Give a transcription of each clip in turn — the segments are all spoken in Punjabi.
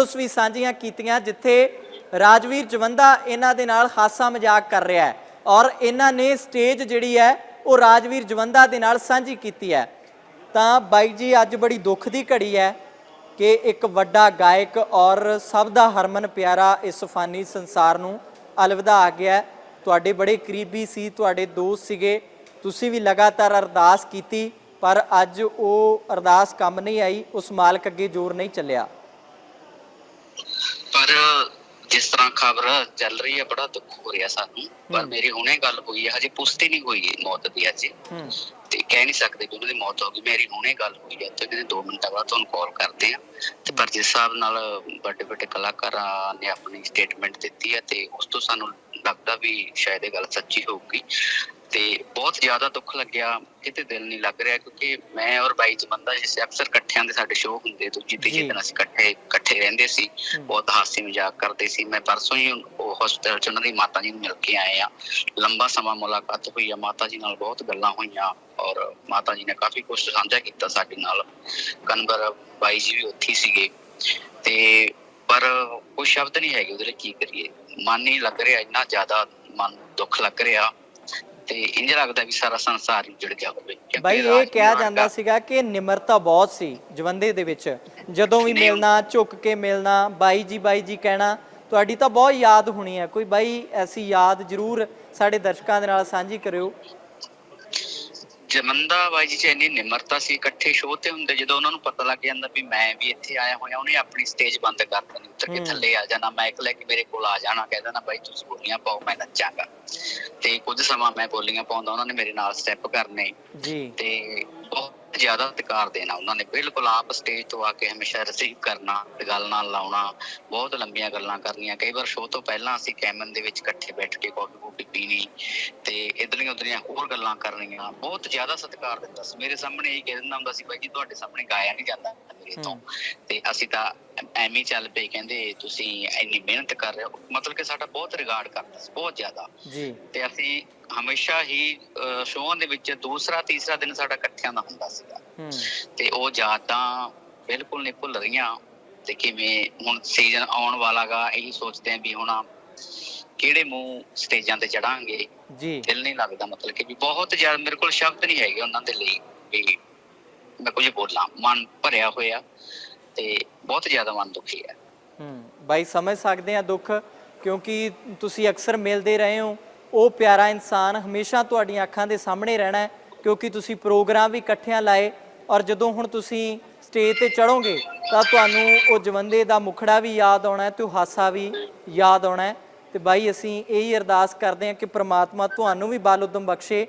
ਫੋਟੋਸ ਵੀ ਸਾਂਝੀਆਂ ਕੀਤੀਆਂ, ਜਿੱਥੇ ਰਾਜਵੀਰ ਜਵੰਦਾ ਇਹਨਾਂ ਦੇ ਨਾਲ ਹਾਸਾ ਮਜ਼ਾਕ ਕਰ ਰਿਹਾ ਹੈ ਔਰ ਇਹਨਾਂ ਨੇ ਸਟੇਜ ਜਿਹੜੀ ਹੈ, ਉਹ ਰਾਜਵੀਰ ਜਵੰਦਾ ਦੇ ਨਾਲ ਸਾਂਝੀ ਕੀਤੀ ਹੈ। ਤਾਂ ਬਾਈ ਜੀ, ਅੱਜ ਬੜੀ ਦੁੱਖ ਦੀ ਘੜੀ ਹੈ ਕਿ ਇੱਕ ਵੱਡਾ ਗਾਇਕ ਔਰ ਸਭ ਦਾ ਹਰਮਨ ਪਿਆਰਾ ਇਸ ਫਾਨੀ ਸੰਸਾਰ ਨੂੰ ਅਲਵਿਦਾ ਆ ਗਿਆ ਤੁਹਾਡੇ ਬੜੇ ਕਰੀਬੀ ਸੀ, ਤੁਹਾਡੇ ਦੋਸਤ ਸੀਗੇ, ਤੁਸੀਂ ਵੀ ਲਗਾਤਾਰ ਅਰਦਾਸ ਕੀਤੀ, ਪਰ ਅੱਜ ਉਹ ਅਰਦਾਸ ਕੰਮ ਨਹੀਂ ਆਈ, ਉਸ ਮਾਲਕ ਅੱਗੇ ਜ਼ੋਰ ਨਹੀਂ ਚੱਲਿਆ। ਪਰ ਜਿਸ ਤਰ੍ਹਾਂ ਖਬਰ ਚੱਲ ਰਹੀ ਹੈ ਬੜਾ ਦੁੱਖ ਹੋ ਰਿਹਾ ਸਾਨੂੰ। ਪਰ। ਮੇਰੀ ਹੁਣੇ ਗੱਲ ਹੋਈ ਹੈ ਹਜੇ ਪੁਸ਼ਟੀ ਨਹੀਂ ਹੋਈ ਹੈ ਮੌਤ ਦੀ ਅਜੇ। ਤੇ ਕਹਿ ਨਹੀਂ ਸਕਦੇ ਕਿ ਉਹਨਾਂ ਦੀ ਮੌਤ ਹੋ ਗਈ। ਮੇਰੀ ਹੁਣੇ ਗੱਲ ਹੋਈ ਹੈ ਤੇ ਕਿਤੇ 2 ਮਿੰਟਾਂ ਬਾਅਦ ਤੁਹਾਨੂੰ ਕਾਲ ਕਰਦੇ ਆ ਤੇ ਪਰ ਜਿਸ ਹਿਸਾਬ ਨਾਲ ਵੱਡੇ ਵੱਡੇ ਕਲਾਕਾਰਾਂ ਨੇ ਆਪਣੀ ਸਟੇਟਮੈਂਟ ਦਿੱਤੀ ਹੈ ਤੇ ਉਸ ਤੋਂ ਸਾਨੂੰ ਲੱਗਦਾ ਵੀ ਸ਼ਾਇਦ ਇਹ ਗੱਲ ਸੱਚੀ ਹੋਊਗੀ। ਤੇ ਬਹੁਤ ਜ਼ਿਆਦਾ ਦੁੱਖ ਲੱਗਿਆ ਕਿਤੇ ਦਿਲ ਨਹੀਂ ਲੱਗ ਰਿਹਾ ਕਿਉਂਕਿ ਮੈਂ ਔਰ ਬਾਈ ਜਮੰਦਾ ਜਿਸ ਅਕਸਰ ਇਕੱਠਿਆਂ ਦੇ ਸਾਡੇ ਸ਼ੋਅ ਹੁੰਦੇ ਦੂਜੀ ਤੀਜੀ। ਦਿਨ ਅਸੀਂ ਇਕੱਠੇ ਇਕੱਠੇ ਰਹਿੰਦੇ ਸੀ। ਬਹੁਤ ਹਾਸੀ ਮਜ਼ਾਕ ਕਰਦੇ ਸੀ। ਮੈਂ ਪਰਸੋਂ ਹੀ ਉਹ ਹਸਪਤਾਲ ਚ ਉਹਨਾਂ ਦੀ ਮਾਤਾ ਜੀ ਨੂੰ ਮਿਲ ਕੇ ਆਏ ਆ ਲੰਬਾ ਸਮਾਂ ਮੁਲਾਕਾਤ ਹੋਈ ਆ ਮਾਤਾ ਜੀ ਨਾਲ ਬਹੁਤ ਗੱਲਾਂ ਹੋਈਆਂ ਔਰ ਮਾਤਾ ਜੀ ਨੇ ਕਾਫੀ ਕੁਝ ਸਾਂਝਾ ਕੀਤਾ ਸਾਡੇ ਨਾਲ। ਕਨਵਰ ਬਾਈ ਜੀ ਵੀ ਉੱਥੇ ਸੀਗੇ। ਤੇ ਪਰ ਕੋਈ ਸ਼ਬਦ ਨਹੀਂ ਹੈਗੇ ਉਹਦੇ ਲਈ ਕੀ ਕਰੀਏ। ਮਨ ਨਹੀਂ ਲੱਗ ਰਿਹਾ ਇੰਨਾ ਜ਼ਿਆਦਾ ਮਨ ਦੁੱਖ ਲੱਗ ਰਿਹਾ। ਤੇ ਇੰਜ ਲੱਗਦਾ ਵੀ ਸਾਰਾ ਸੰਸਾਰ ਹੀ ਜੁੜ ਗਿਆ ਹੋਵੇ ਬਾਈ ਇਹ ਕਿਹਾ ਜਾਂਦਾ ਸੀਗਾ ਕਿ ਨਿਮਰਤਾ ਬਹੁਤ ਸੀ ਜਵੰਦੇ ਦੇ ਵਿੱਚ ਜਦੋਂ ਵੀ। ਮਿਲਣਾ ਝੁੱਕ ਕੇ ਮਿਲਣਾ ਬਾਈ ਜੀ ਬਾਈ ਜੀ ਕਹਿਣਾ ਤੁਹਾਡੀ ਤਾਂ ਬਹੁਤ ਯਾਦ ਹੋਣੀ ਹੈ ਕੋਈ ਬਾਈ ਐਸੀ ਯਾਦ ਜ਼ਰੂਰ ਸਾਡੇ ਦਰਸ਼ਕਾਂ ਦੇ ਨਾਲ ਸਾਂਝੀ ਕਰਿਓ ਜਮੰਦਾ ਬਾਈ ਜੀ ਚ ਇੰਨੀ ਨਿਮਰਤਾ ਸੀ ਇਕੱਠੇ ਸ਼ੋਅ ਤੇ ਹੁੰਦੇ ਜਦੋਂ ਉਹਨਾਂ ਨੂੰ ਪਤਾ ਲੱਗ ਜਾਂਦਾ ਵੀ ਮੈਂ ਵੀ ਇੱਥੇ ਆਇਆ ਹੋਇਆ ਉਹਨੇ ਆਪਣੀ ਸਟੇਜ ਬੰਦ ਕਰ ਦੇਣੀ ਉੱਤਰ ਕੇ। ਥੱਲੇ ਆ ਜਾਣਾ ਮਾਈਕ ਲੈ ਕੇ ਮੇਰੇ ਕੋਲ ਆ ਜਾਣਾ ਕਹਿ ਦੇਣਾ ਬਾਈ ਤੁਸੀਂ ਬੋਲੀਆਂ ਪਾਓ ਮੈਂ ਨੱਚਾਂਗਾ। ਤੇ ਕੁਝ ਸਮਾਂ ਮੈਂ ਬੋਲੀਆਂ ਪਾਉਂਦਾ ਉਹਨਾਂ ਨੇ ਮੇਰੇ ਨਾਲ ਸਟੈਪ ਕਰਨੇ। ਜੀ। ਤੇ ਜ਼ਿਆਦਾ ਸਤਿਕਾਰ ਦੇਣਾ ਉਹਨਾਂ ਨੇ ਬਿਲਕੁਲ ਆਪ ਸਟੇਜ ਤੋਂ ਆ ਕੇ ਹਮੇਸ਼ਾ ਰਿਸੀਵ ਕਰਨਾ ਗੱਲ ਨਾਲ ਲਾਉਣਾ ਬਹੁਤ ਲੰਬੀਆਂ ਗੱਲਾਂ ਕਰਨੀਆਂ ਕਈ ਵਾਰ ਸ਼ੋਅ ਤੋਂ ਪਹਿਲਾਂ ਅਸੀਂ ਕੈਮਨ ਦੇ ਵਿੱਚ ਇਕੱਠੇ ਬੈਠ ਕੇ ਕਾਫੀ ਕੂਫੀ ਪੀਣੀ ਤੇ ਇਧਰਲੀਆਂ ਉਧਰਲੀਆਂ ਹੋਰ ਗੱਲਾਂ ਕਰਨੀਆਂ ਬਹੁਤ ਜ਼ਿਆਦਾ ਸਤਿਕਾਰ ਦਿੰਦਾ ਸੀ ਮੇਰੇ ਸਾਹਮਣੇ ਇਹ ਕਹਿ ਦਿੰਦਾ ਹੁੰਦਾ ਸੀ ਬਾਈ ਜੀ ਤੁਹਾਡੇ ਸਾਹਮਣੇ ਗਾਇਆ ਨਹੀਂ ਜਾਂਦਾ ਮੇਰੇ ਤੋਂ। ਤੇ ਅਸੀਂ ਤਾਂ ਐਵੇਂ ਚੱਲ ਪਏ ਕਹਿੰਦੇ ਤੁਸੀਂ ਇੰਨੀ ਮਿਹਨਤ ਕਰ ਰਹੇ ਹੋ। ਮਤਲਬ ਕਿ ਸਾਡਾ ਬਹੁਤ ਰਿਗਾਰਡ ਕਰਦਾ ਸੀ ਬਹੁਤ ਜ਼ਿਆਦਾ। ਜੀ। ਤੇ ਅਸੀਂ ਹਮੇਸ਼ਾ ਹੀ ਸ਼ੋਅ ਦੇ ਵਿੱਚ ਦੂਸਰਾ ਤੀਸਰਾ ਦਿਨ ਸਾਡਾ ਇਕੱਠਿਆਂ ਦਾ ਹੁੰਦਾ ਸੀਗਾ। ਤੇ ਉਹ ਯਾਦਾਂ ਬਿਲਕੁਲ ਨਹੀਂ ਭੁੱਲ ਰਹੀਆਂ। ਤੇ ਕਿਵੇਂ ਹੁਣ ਸੀਜ਼ਨ ਆਉਣ ਵਾਲਾਗਾ ਇਹੀ ਸੋਚਦੇ ਆਂ ਵੀ ਹੁਣ ਕਿਹੜੇ ਮੂੰਹ ਸਟੇਜਾਂ ਤੇ ਚੜਾਂਗੇ। ਜੀ। ਦਿਲ ਨਹੀਂ ਲੱਗਦਾ ਮਤਲਬ ਕਿ ਵੀ ਬਹੁਤ ਜ਼ਿਆਦਾ ਮੇਰੇ ਕੋਲ ਸ਼ਬਦ ਨਹੀਂ ਹੈਗੇ ਉਹਨਾਂ ਦੇ ਲਈ ਵੀ ਮੈਂ ਕੁਝ ਬੋਲਾਂ। ਮਨ ਭਰਿਆ ਹੋਇਆ। ਤੇ ਬਹੁਤ ਜ਼ਿਆਦਾ ਮਨ ਦੁਖੀ ਹੈ। ਹੂੰ, ਬਾਈ ਸਮਝ ਸਕਦੇ ਆ ਦੁੱਖ, ਕਿਉਂਕਿ ਤੁਸੀਂ ਅਕਸਰ ਮਿਲਦੇ ਰਹੇ ਹੋ, ਉਹ ਪਿਆਰਾ ਇਨਸਾਨ ਹਮੇਸ਼ਾ ਤੁਹਾਡੀਆਂ ਅੱਖਾਂ ਦੇ ਸਾਹਮਣੇ ਰਹਿਣਾ ਹੈ, ਕਿਉਂਕਿ ਤੁਸੀਂ ਪ੍ਰੋਗਰਾਮ ਵੀ ਇਕੱਠਿਆਂ ਲਾਏ ਔਰ ਜਦੋਂ ਹੁਣ ਤੁਸੀਂ ਸਟੇਜ ਤੇ ਚੜੋਗੇ ਤਾਂ ਤੁਹਾਨੂੰ ਉਹ ਜਵੰਦੇ ਦਾ ਮੁਖੜਾ ਵੀ ਯਾਦ ਆਉਣਾ ਹੈ, ਤੇ ਉਹ ਹਾਸਾ ਵੀ ਯਾਦ ਆਉਣਾ ਹੈ। ਤੇ ਬਾਈ ਅਸੀਂ ਇਹੀ ਅਰਦਾਸ ਕਰਦੇ ਹਾਂ ਕਿ ਪ੍ਰਮਾਤਮਾ ਤੁਹਾਨੂੰ ਵੀ ਬਲ ਉਦਮ ਬਖਸ਼ੇ,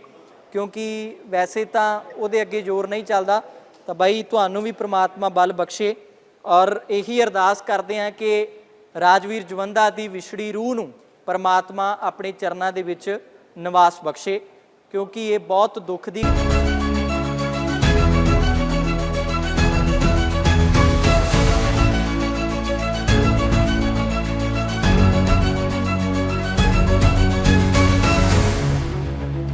ਕਿਉਂਕਿ ਵੈਸੇ ਤਾਂ ਉਹਦੇ ਅੱਗੇ ਜ਼ੋਰ ਨਹੀਂ ਚੱਲਦਾ, ਤਾਂ ਬਾਈ ਤੁਹਾਨੂੰ ਵੀ ਪ੍ਰਮਾਤਮਾ ਬਲ ਬਖਸ਼ੇ। ਔਰ ਇਹੀ ਅਰਦਾਸ ਕਰਦੇ ਹਾਂ ਕਿ ਰਾਜਵੀਰ ਜਵੰਦਾ ਦੀ ਵਿਛੜੀ ਰੂਹ ਨੂੰ ਪਰਮਾਤਮਾ ਆਪਣੇ ਚਰਨਾਂ ਦੇ ਵਿੱਚ ਨਿਵਾਸ ਬਖਸ਼ੇ, ਕਿਉਂਕਿ ਇਹ ਬਹੁਤ ਦੁੱਖ ਦੀ